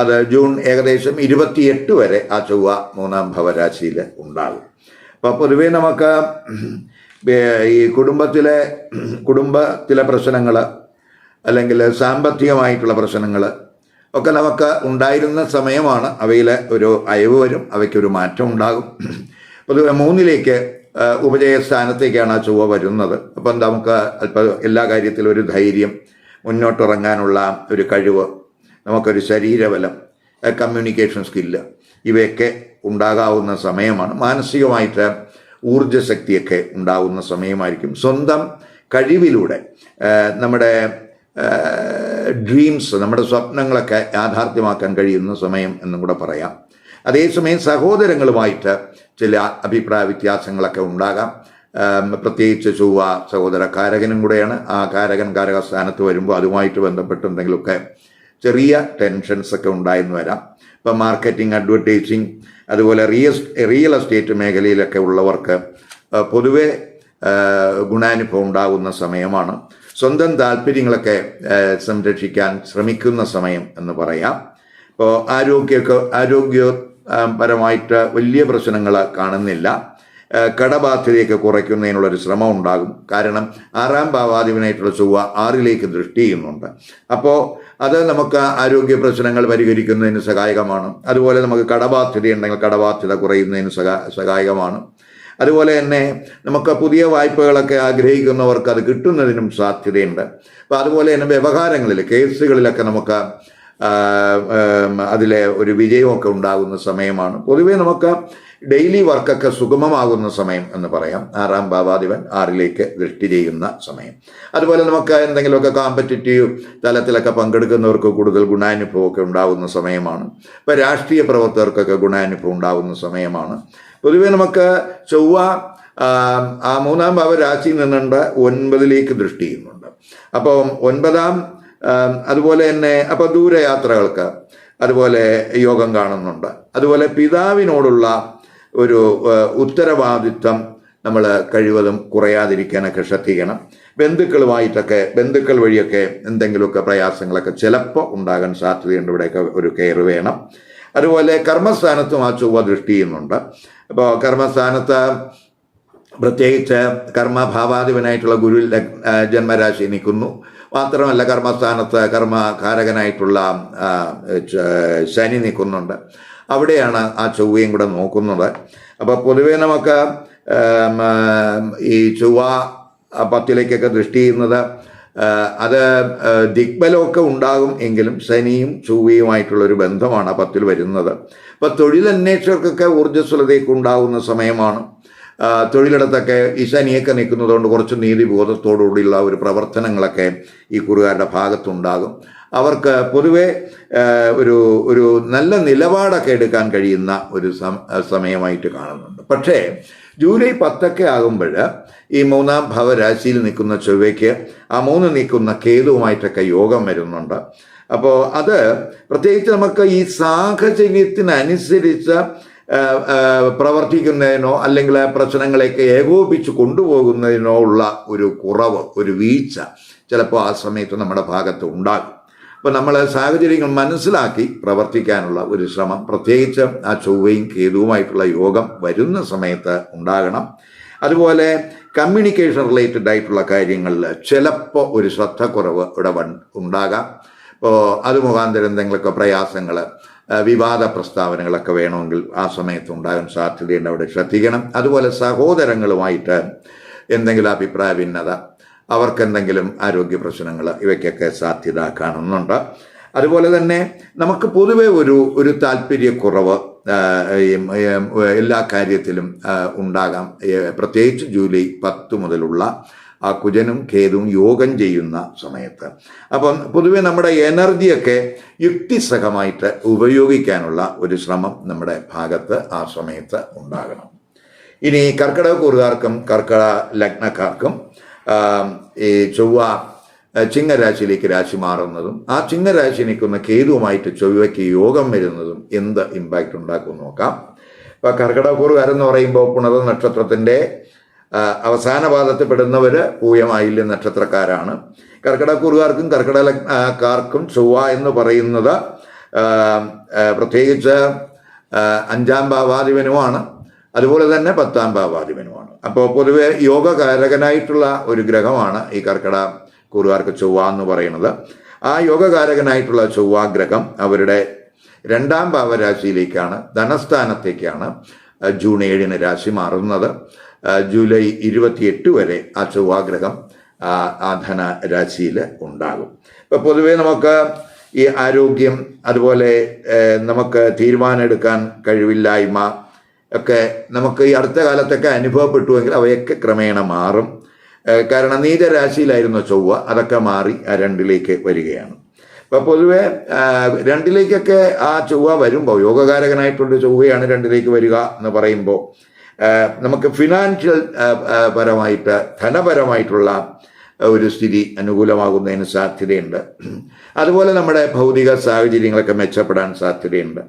അത് ജൂൺ ഏകദേശം ഇരുപത്തിയെട്ട് വരെ ആ ചൊവ്വ മൂന്നാം ഭാവരാശിയിൽ ഉണ്ടാകും. അപ്പോൾ പൊതുവേ നമുക്ക് ഈ കുടുംബത്തിലെ കുടുംബത്തിലെ പ്രശ്നങ്ങൾ അല്ലെങ്കിൽ സാമ്പത്തികമായിട്ടുള്ള പ്രശ്നങ്ങൾ ഒക്കെ നമുക്ക് ഉണ്ടായിരുന്ന സമയമാണ് അവയിൽ ഒരു അയവ് വരും അവയ്ക്കൊരു മാറ്റം ഉണ്ടാകും. പൊതുവെ മൂന്നിലേക്ക് ആ, ഉപജയസ്ഥാനത്തേക്കാണ് ആ ചൊവ്വ വരുന്നത്. അപ്പം നമുക്ക് അല്പം എല്ലാ കാര്യത്തിലും ഒരു ധൈര്യം മുന്നോട്ടിറങ്ങാനുള്ള ഒരു കഴിവ് നമുക്കൊരു ശരീരബലം കമ്മ്യൂണിക്കേഷൻ സ്കില്ല് ഇവയൊക്കെ ഉണ്ടാകാവുന്ന സമയമാണ്. മാനസികമായിട്ട് ഊർജശക്തിയൊക്കെ ഉണ്ടാകുന്ന സമയമായിരിക്കും. സ്വന്തം കഴിവിലൂടെ നമ്മുടെ ഡ്രീംസ് നമ്മുടെ സ്വപ്നങ്ങളൊക്കെ യാഥാർത്ഥ്യമാക്കാൻ കഴിയുന്ന സമയം എന്നും കൂടെ പറയാം. അതേസമയം സഹോദരങ്ങളുമായിട്ട് ചില അഭിപ്രായ വ്യത്യാസങ്ങളൊക്കെ ഉണ്ടാകാം. പ്രത്യേകിച്ച് ചൊവ്വ സഹോദര കാരകനും കൂടെയാണ്. ആ കാരകൻ കാരകസ്ഥാനത്ത് വരുമ്പോൾ അതുമായിട്ട് ബന്ധപ്പെട്ട് എന്തെങ്കിലുമൊക്കെ ചെറിയ ടെൻഷൻസ് ഒക്കെ ഉണ്ടായെന്ന് വരാം. ഇപ്പം മാർക്കറ്റിംഗ് അഡ്വർടൈസിങ് അതുപോലെ റിയൽ റിയൽ എസ്റ്റേറ്റ് മേഖലയിലൊക്കെ ഉള്ളവർക്ക് പൊതുവെ ഗുണാനുഭവം ഉണ്ടാകുന്ന സമയമാണ്. സ്വന്തം താല്പര്യങ്ങളൊക്കെ സംരക്ഷിക്കാൻ ശ്രമിക്കുന്ന സമയം എന്ന് പറയാം. ഇപ്പോൾ ആരോഗ്യ ആ, പരമായിട്ട് വലിയ പ്രശ്നങ്ങൾ കാണുന്നില്ല. കടബാധ്യതയൊക്കെ കുറയ്ക്കുന്നതിനുള്ള ഒരു ശ്രമം ഉണ്ടാകും കാരണം ആറാം ഭാവാധിപനായിട്ടുള്ള ചൊവ്വ ആറിലേക്ക് ദൃഷ്ടി ചെയ്യുന്നുണ്ട്. അപ്പോൾ അത് നമുക്ക് ആരോഗ്യ പ്രശ്നങ്ങൾ പരിഹരിക്കുന്നതിന് സഹായകമാണ്. അതുപോലെ നമുക്ക് കടബാധ്യത ഉണ്ടെങ്കിൽ കടബാധ്യത കുറയുന്നതിന് സഹാ സഹായകമാണ്. അതുപോലെ തന്നെ നമുക്ക് പുതിയ വായ്പകളൊക്കെ ആഗ്രഹിക്കുന്നവർക്ക് അത് കിട്ടുന്നതിനും സാധ്യതയുണ്ട്. അപ്പോൾ അതുപോലെ തന്നെ വ്യവഹാരങ്ങളിൽ കേസുകളിലൊക്കെ നമുക്ക് അതിലെ ഒരു വിജയമൊക്കെ ഉണ്ടാകുന്ന സമയമാണ്. പൊതുവേ നമുക്ക് ഡെയിലി വർക്കൊക്കെ സുഗമമാകുന്ന സമയം എന്ന് പറയാം. ആറാം ഭാവാധിപൻ ആറിലേക്ക് ദൃഷ്ടി ചെയ്യുന്ന സമയം. അതുപോലെ നമുക്ക് എന്തെങ്കിലുമൊക്കെ കോമ്പറ്റിറ്റീവ് തലത്തിലൊക്കെ പങ്കെടുക്കുന്നവർക്ക് കൂടുതൽ ഗുണാനുഭവമൊക്കെ ഉണ്ടാകുന്ന സമയമാണ്. ഇപ്പോൾ രാഷ്ട്രീയ പ്രവർത്തകർക്കൊക്കെ ഗുണാനുഭവം ഉണ്ടാകുന്ന സമയമാണ്. പൊതുവെ നമുക്ക് ചൊവ്വ ആ, മൂന്നാം ഭാവ രാശിയിൽ നിന്നുണ്ട് ഒൻപതിലേക്ക് ദൃഷ്ടി ചെയ്യുന്നുണ്ട്. അപ്പം ഒൻപതാം അതുപോലെ തന്നെ അപ്പോൾ ദൂരയാത്രകൾക്ക് അതുപോലെ യോഗം കാണുന്നുണ്ട്. അതുപോലെ പിതാവിനോടുള്ള ഒരു ഉത്തരവാദിത്വം നമ്മൾ കഴിവതും കുറയാതിരിക്കാനൊക്കെ ശ്രദ്ധിക്കണം. ബന്ധുക്കളുമായിട്ടൊക്കെ ബന്ധുക്കൾ വഴിയൊക്കെ എന്തെങ്കിലുമൊക്കെ പ്രയാസങ്ങളൊക്കെ ചിലപ്പോൾ ഉണ്ടാകാൻ സാധ്യതയുണ്ട്. ഇവിടെയൊക്കെ ഒരു കെയർ വേണം. അതുപോലെ കർമ്മസ്ഥാനത്തും ആ ചൊവ്വ ദൃഷ്ടി ചെയ്യുന്നുണ്ട്. അപ്പോൾ കർമ്മസ്ഥാനത്ത് പ്രത്യേകിച്ച് കർമ്മഭാവാധിപനായിട്ടുള്ള ഗുരു ജന്മരാശി നിൽക്കുന്നു. മാത്രമല്ല കർമ്മസ്ഥാനത്ത് കർമ്മകാരകനായിട്ടുള്ള ശനി നിൽക്കുന്നുണ്ട്. അവിടെയാണ് ആ ചൊവ്വയും കൂടെ നോക്കുന്നത്. അപ്പോൾ പൊതുവേ നമുക്ക് ഈ ചൊവ്വ പത്തിലേക്കൊക്കെ ദൃഷ്ടി ചെയ്യുന്നത് അത് ദിഗ്ബലമൊക്കെ ഉണ്ടാകും എങ്കിലും ശനിയും ചൊവ്വയുമായിട്ടുള്ളൊരു ബന്ധമാണ് പത്തിൽ വരുന്നത്. അപ്പോൾ തൊഴിലന്വേഷകർക്കൊക്കെ ഊർജസ്വലതയൊക്കെ ഉണ്ടാകുന്ന സമയമാണ്. തൊഴിലിടത്തൊക്കെ ഈശാനിയൊക്കെ ശനിയൊക്കെ നിൽക്കുന്നതുകൊണ്ട് കുറച്ച് നീതിബോധത്തോടുകൂടിയുള്ള ഒരു പ്രവർത്തനങ്ങളൊക്കെ ഈ കുറുകാരുടെ ഭാഗത്തുണ്ടാകും. അവർക്ക് പൊതുവെ ഒരു ഒരു നല്ല നിലപാടൊക്കെ എടുക്കാൻ കഴിയുന്ന ഒരു സമയമായിട്ട് കാണുന്നുണ്ട്. പക്ഷേ ജൂലൈ പത്തൊക്കെ ആകുമ്പോൾ ഈ മൂന്നാം ഭവരാശിയിൽ നിൽക്കുന്ന ചൊവ്വയ്ക്ക് ആ മൂന്ന് നിൽക്കുന്ന കേതുവുമായിട്ടൊക്കെ യോഗം വരുന്നുണ്ട്. അപ്പോൾ അത് പ്രത്യേകിച്ച് നമുക്ക് ഈ സാഹചര്യത്തിനനുസരിച്ച് പ്രവർത്തിക്കുന്നതിനോ അല്ലെങ്കിൽ പ്രശ്നങ്ങളെയൊക്കെ ഏകോപിച്ച് കൊണ്ടുപോകുന്നതിനോ ഉള്ള ഒരു കുറവ് ഒരു വീഴ്ച ചിലപ്പോൾ ആ സമയത്ത് നമ്മുടെ ഭാഗത്ത് ഉണ്ടാകും. അപ്പോൾ നമ്മൾ സാഹചര്യങ്ങൾ മനസ്സിലാക്കി പ്രവർത്തിക്കാനുള്ള ഒരു ശ്രമം പ്രത്യേകിച്ച് ആ ചൊവ്വയും കേതുവുമായിട്ടുള്ള യോഗം വരുന്ന സമയത്ത് ഉണ്ടാകണം. അതുപോലെ കമ്മ്യൂണിക്കേഷൻ റിലേറ്റഡ് ആയിട്ടുള്ള കാര്യങ്ങളിൽ ചിലപ്പോൾ ഒരു ശ്രദ്ധക്കുറവ് ഇവിടെ ഉണ്ടാകാം. ഇപ്പോൾ അത് മുഖാന്തരം എന്തെങ്കിലുമൊക്കെ പ്രയാസങ്ങൾ വിവാദ പ്രസ്താവനകളൊക്കെ വേണമെങ്കിൽ ആ സമയത്ത് ഉണ്ടാകാൻ സാധ്യതയുണ്ട്. അവിടെ ശ്രദ്ധിക്കണം. അതുപോലെ സഹോദരങ്ങളുമായിട്ട് എന്തെങ്കിലും അഭിപ്രായ ഭിന്നത അവർക്കെന്തെങ്കിലും ആരോഗ്യ പ്രശ്നങ്ങൾ ഇവയ്ക്കൊക്കെ സാധ്യത കാണുന്നുണ്ട്. അതുപോലെ തന്നെ നമുക്ക് പൊതുവെ ഒരു ഒരു താല്പര്യക്കുറവ് എല്ലാ കാര്യത്തിലും ഉണ്ടാകാം. പ്രത്യേകിച്ച് ജൂലൈ പത്ത് മുതലുള്ള ആ കുജനും കേതുവും യോഗം ചെയ്യുന്ന സമയത്ത്. അപ്പം പൊതുവെ നമ്മുടെ എനർജിയൊക്കെ യുക്തിസഹമായിട്ട് ഉപയോഗിക്കാനുള്ള ഒരു ശ്രമം നമ്മുടെ ഭാഗത്ത് ആ സമയത്ത് ഉണ്ടാകണം. ഇനി കർക്കിടക കൂറുകാർക്കും കർക്കിടക ലഗ്നക്കാർക്കും ഈ ചൊവ്വ ചിങ്ങരാശിയിലേക്ക് രാശി മാറുന്നതും ആ ചിങ്ങരാശി നിൽക്കുന്ന കേതുവുമായിട്ട് ചൊവ്വയ്ക്ക് യോഗം വരുന്നതും എന്ത് ഇമ്പാക്റ്റ് ഉണ്ടാക്കുമെന്ന് നോക്കാം. ഇപ്പം കർക്കിടക കൂറുകാരെന്ന് പറയുമ്പോൾ പുണർ നക്ഷത്രത്തിന്റെ ആ, അവസാന പാദത്തിൽ പെടുന്നവർ പൂയമായില്യ നക്ഷത്രക്കാരാണ്. കർക്കിടക കൂറുകാർക്കും കർക്കിടക ലഗ്നക്കാർക്കും ചൊവ്വ എന്ന് പറയുന്നത് പ്രത്യേകിച്ച് അഞ്ചാം ഭാവാധിപനുമാണ്. അതുപോലെ തന്നെ പത്താം ഭാവാധിപനുമാണ്. അപ്പോൾ പൊതുവെ യോഗകാരകനായിട്ടുള്ള ഒരു ഗ്രഹമാണ് ഈ കർക്കിട കൂറുകാർക്ക് ചൊവ്വ എന്ന് പറയുന്നത്. ആ യോഗകാരകനായിട്ടുള്ള ചൊവ്വ ഗ്രഹം അവരുടെ രണ്ടാം ഭാവരാശിയിലേക്കാണ് ധനസ്ഥാനത്തേക്കാണ് ജൂൺ ഏഴിന് രാശി മാറുന്നത്. ജൂലൈ ഇരുപത്തിയെട്ട് വരെ ആ ചൊവ്വാഗ്രഹം ആ ധനരാശിയിൽ ഉണ്ടാകും. ഇപ്പം പൊതുവേ നമുക്ക് ഈ ആരോഗ്യം അതുപോലെ നമുക്ക് തീരുമാനമെടുക്കാൻ കഴിവില്ലായ്മ ഒക്കെ നമുക്ക് ഈ അടുത്ത കാലത്തൊക്കെ അനുഭവപ്പെട്ടുവെങ്കിൽ അവയൊക്കെ ക്രമേണ മാറും. കാരണം നീചരാശിയിലായിരുന്നു ചൊവ്വ അതൊക്കെ മാറി ആ രണ്ടിലേക്ക് വരികയാണ്. അപ്പോൾ പൊതുവെ രണ്ടിലേക്കൊക്കെ ആ ചൊവ്വ വരുമ്പോൾ യോഗകാരകനായിട്ടുള്ള ചൊവ്വയാണ് രണ്ടിലേക്ക് വരിക എന്ന് പറയുമ്പോൾ നമുക്ക് ഫിനാൻഷ്യൽ പരമായിട്ട് ധനപരമായിട്ടുള്ള ഒരു സ്ഥിതി അനുകൂലമാകുന്നതിന് സാധ്യതയുണ്ട്. അതുപോലെ നമ്മുടെ ഭൗതിക സാഹചര്യങ്ങളൊക്കെ മെച്ചപ്പെടാൻ സാധ്യതയുണ്ട്.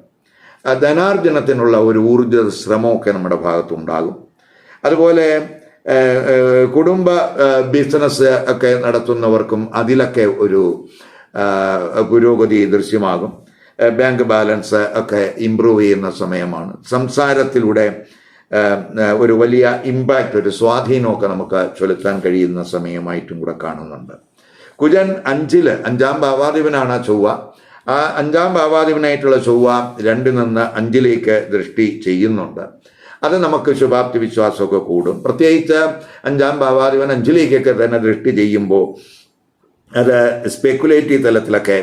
ധനാർജനത്തിനുള്ള ഒരു ഊർജ ശ്രമമൊക്കെ നമ്മുടെ ഭാഗത്തുണ്ടാകും. അതുപോലെ കുടുംബ ബിസിനസ് ഒക്കെ നടത്തുന്നവർക്കും അതിലൊക്കെ ഒരു പുരോഗതി ദൃശ്യമാകും. ബാങ്ക് ബാലൻസ് ഒക്കെ ഇമ്പ്രൂവ് ചെയ്യുന്ന സമയമാണ്. സംസാരത്തിലൂടെ ഒരു വലിയ ഇമ്പാക്റ്റ് ഒരു സ്വാധീനമൊക്കെ നമുക്ക് ചെലുത്താൻ കഴിയുന്ന സമയമായിട്ടും കൂടെ കാണുന്നുണ്ട്. കുജൻ അഞ്ചിൽ അഞ്ചാം ഭാവാധിപനാണ് ചൊവ്വ. ആ അഞ്ചാം ഭാവാധിപനായിട്ടുള്ള ചൊവ്വ രണ്ടിൽ നിന്ന് അഞ്ചിലേക്ക് ദൃഷ്ടി ചെയ്യുന്നുണ്ട്. അത് നമുക്ക് ശുഭാപ്തി വിശ്വാസമൊക്കെ കൂടും. പ്രത്യേകിച്ച് അഞ്ചാം ഭാവാധിപൻ അഞ്ചിലേക്കൊക്കെ തന്നെ ദൃഷ്ടി ചെയ്യുമ്പോൾ അത് സ്പെക്കുലേറ്റീവ് തലത്തിലൊക്കെ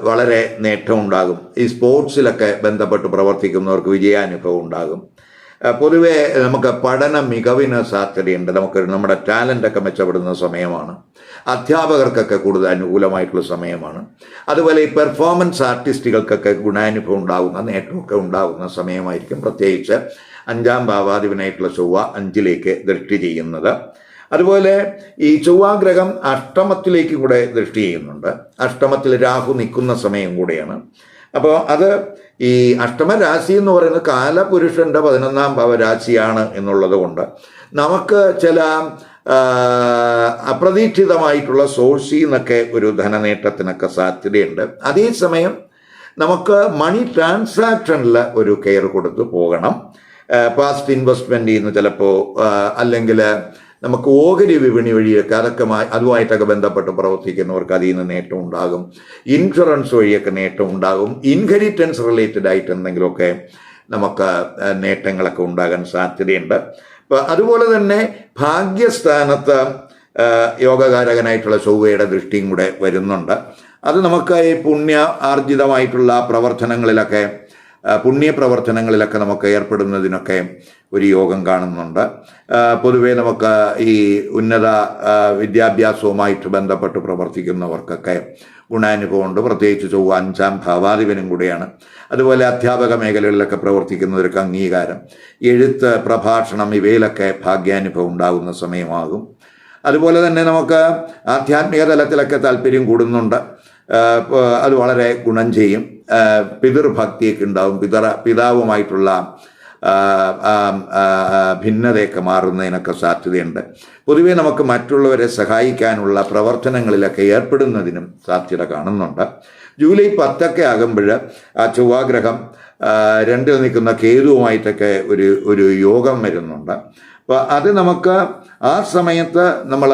വളരെ നേട്ടം ഉണ്ടാകും ഈ സ്പോർട്സിലൊക്കെ ബന്ധപ്പെട്ട് പ്രവർത്തിക്കുന്നവർക്ക് വിജയാനുഭവം ഉണ്ടാകും. പൊതുവെ നമുക്ക് പഠന മികവിന് സാധ്യതയുണ്ട്. നമുക്ക് നമ്മുടെ ടാലന്റ് ഒക്കെ മെച്ചപ്പെടുന്ന സമയമാണ്. അധ്യാപകർക്കൊക്കെ കൂടുതൽ അനുകൂലമായിട്ടുള്ള സമയമാണ്. അതുപോലെ ഈ പെർഫോമൻസ് ആർട്ടിസ്റ്റുകൾക്കൊക്കെ ഗുണാനുഭവം ഉണ്ടാകുന്ന നേട്ടമൊക്കെ ഉണ്ടാകുന്ന സമയമായിരിക്കും പ്രത്യേകിച്ച് അഞ്ചാം ഭാവാധിപനായിട്ടുള്ള ചൊവ്വ അഞ്ചിലേക്ക് ദൃഷ്ടി ചെയ്യുന്നത്. അതുപോലെ ഈ ചൊവ്വാഗ്രഹം അഷ്ടമത്തിലേക്ക് കൂടെ ദൃഷ്ടി ചെയ്യുന്നുണ്ട്. അഷ്ടമത്തിൽ രാഹു നിൽക്കുന്ന സമയം കൂടെയാണ്. അപ്പോൾ അത് ഈ അഷ്ടമ രാശി എന്ന് പറയുന്നത് കാലപുരുഷന്റെ പതിനൊന്നാം ഭവരാശിയാണ് എന്നുള്ളത് കൊണ്ട് നമുക്ക് ചില അപ്രതീക്ഷിതമായിട്ടുള്ള സോഴ്സിൽ നിന്നൊക്കെ ഒരു ധനനേട്ടത്തിനൊക്കെ സാധ്യതയുണ്ട്. അതേസമയം നമുക്ക് മണി ട്രാൻസാക്ഷനിൽ ഒരു കെയർ കൊടുത്ത് പോകണം. പാസ്റ്റ് ഇൻവെസ്റ്റ്മെന്റ് ചെയ്യുന്ന ചിലപ്പോൾ അല്ലെങ്കിൽ നമുക്ക് ഓഹരി വിപണി വഴിയൊക്കെ അതൊക്കെ അതുമായിട്ടൊക്കെ ബന്ധപ്പെട്ട് പ്രവർത്തിക്കുന്നവർക്ക് അതിൽ നിന്ന് നേട്ടം ഉണ്ടാകും. ഇൻഷുറൻസ് വഴിയൊക്കെ നേട്ടം ഉണ്ടാകും. ഇൻഹെറിറ്റൻസ് റിലേറ്റഡ് ആയിട്ട് എന്തെങ്കിലുമൊക്കെ നമുക്ക് നേട്ടങ്ങളൊക്കെ ഉണ്ടാകാൻ സാധ്യതയുണ്ട്. അപ്പോൾ അതുപോലെ തന്നെ ഭാഗ്യസ്ഥാനത്ത് യോഗകാരകനായിട്ടുള്ള ചൊവ്വയുടെ ദൃഷ്ടിയും കൂടെ വരുന്നുണ്ട്. അത് നമുക്ക് ഈ പുണ്യ ആർജിതമായിട്ടുള്ള പ്രവർത്തനങ്ങളിലൊക്കെ ആ, പുണ്യപ്രവർത്തനങ്ങളിലൊക്കെ നമുക്ക് ഏർപ്പെടുന്നതിനൊക്കെ ഒരു യോഗം കാണുന്നുണ്ട്. പൊതുവെ നമുക്ക് ഈ ഉന്നത വിദ്യാഭ്യാസവുമായിട്ട് ബന്ധപ്പെട്ട് പ്രവർത്തിക്കുന്നവർക്കൊക്കെ ഗുണാനുഭവമുണ്ട്. പ്രത്യേകിച്ച് ചൊവ്വ അഞ്ചാം ഭാവാധിപനും കൂടിയാണ്. അതുപോലെ അധ്യാപക മേഖലകളിലൊക്കെ പ്രവർത്തിക്കുന്നവർക്ക് അംഗീകാരം. എഴുത്ത് പ്രഭാഷണം ഇവയിലൊക്കെ ഭാഗ്യാനുഭവം ഉണ്ടാകുന്ന സമയമാകും. അതുപോലെ തന്നെ നമുക്ക് ആധ്യാത്മിക തലത്തിലൊക്കെ താല്പര്യം കൂടുന്നുണ്ട്. അത് വളരെ ഗുണം ചെയ്യും. പിതൃഭക്തിയൊക്കെ ഉണ്ടാവും. പിതറ പിതാവുമായിട്ടുള്ള ഭിന്നതയൊക്കെ മാറുന്നതിനൊക്കെ സാധ്യതയുണ്ട്. പൊതുവെ നമുക്ക് മറ്റുള്ളവരെ സഹായിക്കാനുള്ള പ്രവർത്തനങ്ങളിലൊക്കെ ഏർപ്പെടുന്നതിനും സാധ്യത കാണുന്നുണ്ട്. ജൂലൈ പത്തൊക്കെ ആകുമ്പോൾ ആ ചൊവ്വാഗ്രഹം രണ്ടിൽ നിൽക്കുന്ന കേതുവുമായിട്ടൊക്കെ ഒരു ഒരു യോഗം വരുന്നുണ്ട്. അപ്പോൾ അത് നമുക്ക് ആ സമയത്ത് നമ്മൾ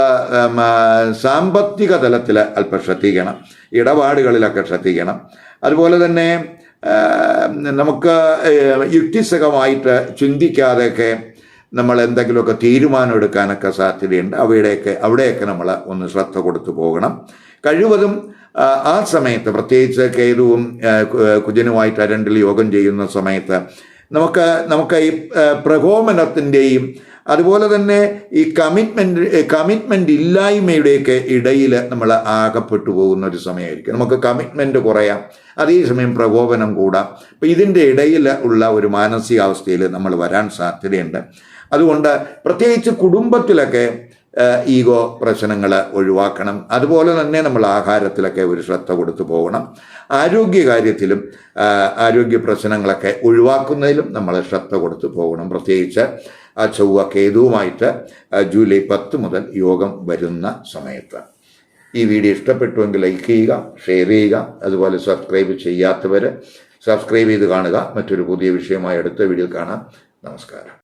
സാമ്പത്തിക തലത്തിൽ അല്പം ശ്രദ്ധിക്കണം. ഇടപാടുകളിലൊക്കെ ശ്രദ്ധിക്കണം. അതുപോലെ തന്നെ നമുക്ക് യുക്തിസഹമായിട്ട് ചിന്തിക്കാതെയൊക്കെ നമ്മൾ എന്തെങ്കിലുമൊക്കെ തീരുമാനം എടുക്കാനൊക്കെ സാധ്യതയുണ്ട്. അവിടെയൊക്കെ അവിടെയൊക്കെ നമ്മൾ ഒന്ന് ശ്രദ്ധ കൊടുത്തു പോകണം. കഴിവതും ആ, സമയത്ത് പ്രത്യേകിച്ച് കേതുവും കുജനുമായിട്ട് രണ്ടിൽ യോഗം ചെയ്യുന്ന സമയത്ത് നമുക്ക് നമുക്ക് ഈ പ്രകോപനത്തിന്റെയും അതുപോലെ തന്നെ ഈ കമ്മിറ്റ്മെന്റ് കമ്മിറ്റ്മെന്റ് ഇല്ലായ്മയുടെയൊക്കെ ഇടയിൽ നമ്മൾ ആകപ്പെട്ടു പോകുന്ന ഒരു സമയമായിരിക്കും. നമുക്ക് കമ്മിറ്റ്മെന്റ് കുറയാം അതേസമയം പ്രകോപനം കൂടാം. അപ്പം ഇതിന്റെ ഇടയിൽ ഉള്ള ഒരു മാനസികാവസ്ഥയിൽ നമ്മൾ വരാൻ സാധ്യതയുണ്ട്. അതുകൊണ്ട് പ്രത്യേകിച്ച് കുടുംബത്തിലൊക്കെ ഈഗോ പ്രശ്നങ്ങൾ ഒഴിവാക്കണം. അതുപോലെ തന്നെ നമ്മൾ ആഹാരത്തിലൊക്കെ ഒരു ശ്രദ്ധ കൊടുത്തു പോകണം. ആരോഗ്യകാര്യത്തിലും ആരോഗ്യ പ്രശ്നങ്ങളൊക്കെ ഒഴിവാക്കുന്നതിലും നമ്മൾ ശ്രദ്ധ കൊടുത്തു പോകണം. പ്രത്യേകിച്ച് ചൊവ്വ കേതുവുമായിട്ട് ജൂലൈ പത്ത് മുതൽ യോഗം വരുന്ന സമയത്ത്. ഈ വീഡിയോ ഇഷ്ടപ്പെട്ടുവെങ്കിൽ ലൈക്ക് ചെയ്യുക ഷെയർ ചെയ്യുക അതുപോലെ സബ്സ്ക്രൈബ് ചെയ്യാത്തവർ സബ്സ്ക്രൈബ് ചെയ്ത് കാണുക. മറ്റൊരു പുതിയ വിഷയമായി അടുത്ത വീഡിയോയിൽ കാണാം. നമസ്കാരം.